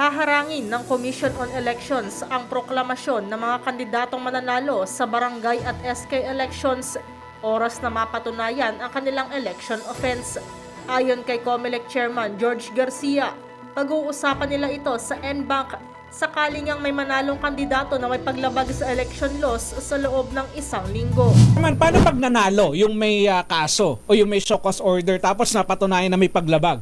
haharangin ng Commission on Elections ang proklamasyon ng mga kandidatong mananalo sa barangay at SK elections oras na mapatunayan ang kanilang election offense. Ayon kay COMELEC Chairman George Garcia, pag-uusapan nila ito sa NBank sakaling ang may manalong kandidato na may paglabag sa election laws sa loob ng isang linggo. Man, paano pag nanalo yung may ah, kaso o yung may show cause order tapos napatunayan na may paglabag?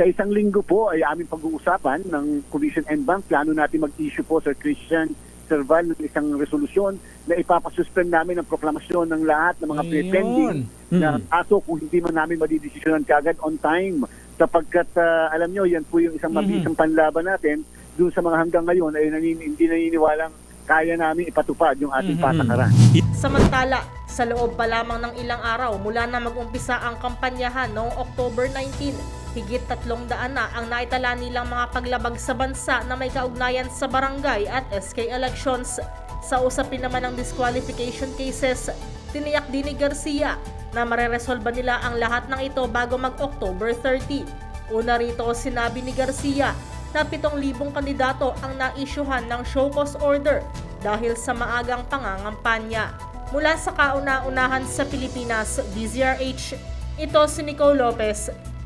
Sa isang linggo po ay aming pag-uusapan ng Commission and Bank. Plano natin mag-issue po Sir Christian Serval ng isang resolusyon na ipapasuspend namin ang proklamasyon ng lahat ng mga Ayun. pre-pending na Mm. aso kung hindi man namin madidesisyonan kagad on time. Sapagkat ah, alam nyo, yan po yung isang Mhm. mabisang panlaban natin doon sa mga hanggang ngayon ay nanin, hindi naniniwalang kaya namin ipatupad yung ating Mhm. patakaran. Samantala, sa loob pa lamang ng ilang araw mula na mag-umpisa ang kampanyahan noong October 19, higit tatlong daan na ang naitala nilang mga paglabag sa bansa na may kaugnayan sa barangay at SK elections. Sa usapin naman ng disqualification cases, tiniyak din ni Garcia na mareresolba nila ang lahat ng ito bago mag-October 30. Una rito sinabi ni Garcia na 7,000 kandidato ang naisyuhan ng show cause order dahil sa maagang pangangampanya. Mula sa kauna-unahan sa Pilipinas, DZRH, ito si Nicole Lopez.